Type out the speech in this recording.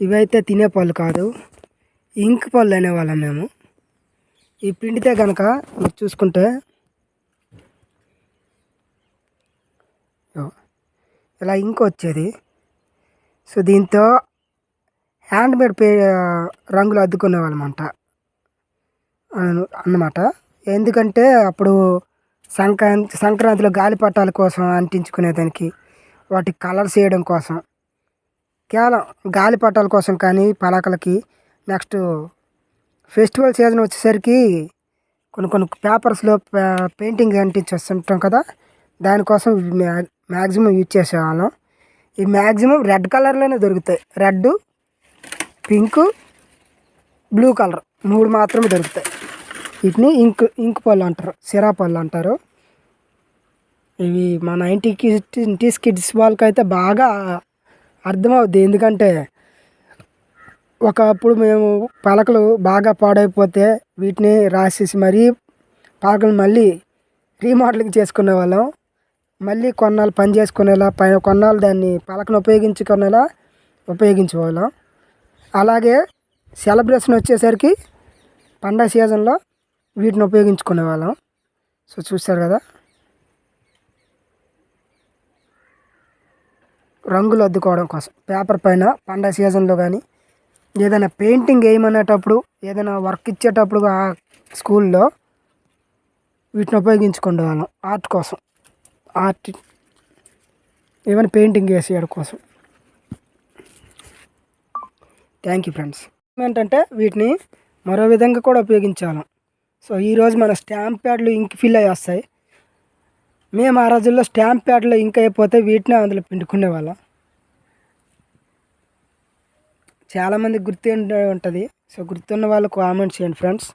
ఇవైతే తినే పళ్ళు కాదు. ఇంక్ పళ్ళు అనేవాళ్ళం మేము. ఈ పిండితే కనుక మీరు చూసుకుంటే ఇలా ఇంక్ వచ్చేది. సో దీంతో హ్యాండ్మేడ్ పే రంగులు అద్దుకునేవాళ్ళమంట అన్నమాట. ఎందుకంటే అప్పుడు సంక్రాంతి సంక్రాంతిలో గాలిపటాల కోసం అంటించుకునేదానికి వాటి కలర్స్ వేయడం కోసం కేవలం గాలిపటాల కోసం కానీ పలకలకి నెక్స్ట్ ఫెస్టివల్ సీజన్ వచ్చేసరికి కొన్ని కొన్ని పేపర్స్లో పెయింటింగ్ అంటించి వస్తుంటాం కదా దానికోసం మ్యాక్సిమం యూజ్ చేసేవాళ్ళం. ఈ మ్యాక్సిమం రెడ్ కలర్లోనే దొరుకుతాయి. రెడ్ పింక్ బ్లూ కలర్ మూడు మాత్రమే దొరుకుతాయి. వీటిని ఇంక్ ఇంక్ పళ్ళు అంటారు సిరా పళ్ళు అంటారు. ఇవి మా నైంటీ కిడ్స్ కిడ్స్ వాళ్ళకైతే బాగా అర్థమవుద్ది. ఎందుకంటే ఒకప్పుడు మేము పలకలు బాగా పాడైపోతే వీటిని రాసేసి మరీ పలకలు మళ్ళీ రీమోడలింగ్ చేసుకునే వాళ్ళం. మళ్ళీ కొన్నాళ్ళు పని చేసుకునేలా పై కొన్నాళ్ళు దాన్ని పలకను ఉపయోగించుకునేలా ఉపయోగించేవాళ్ళం అలాగే సెలబ్రేషన్ వచ్చేసరికి పండగ సీజన్లో వీటిని ఉపయోగించుకునే వాళ్ళం. సో చూస్తారు కదా? రంగులు అద్దుకోవడం కోసం. పేపర్ పైన పండగ సీజన్లో కానీ ఏదైనా పెయింటింగ్ వేయమనేటప్పుడు ఏదైనా వర్క్ ఇచ్చేటప్పుడు ఆ స్కూల్లో వీటిని ఉపయోగించుకునే వాళ్ళం ఆర్ట్ కోసం. ఆర్ట్ ఏమైనా పెయింటింగ్ వేసేయడం కోసం. Thank you friends. ఏంటంటే వీటిని మరో విధంగా కూడా ఉపయోగించాలి. సో ఈరోజు మన స్టాంప్ ప్యాడ్లు ఇంక్ ఫిల్ అయ్యి వస్తాయి. మేము ఆ రోజుల్లో స్టాంప్ ప్యాడ్లో ఇంకా అయిపోతే వీటిని అందులో పిండుకునే వాళ్ళం. చాలామంది గుర్తు ఉంటుంది. సో గుర్తున్న వాళ్ళు కామెంట్ చేయండి ఫ్రెండ్స్.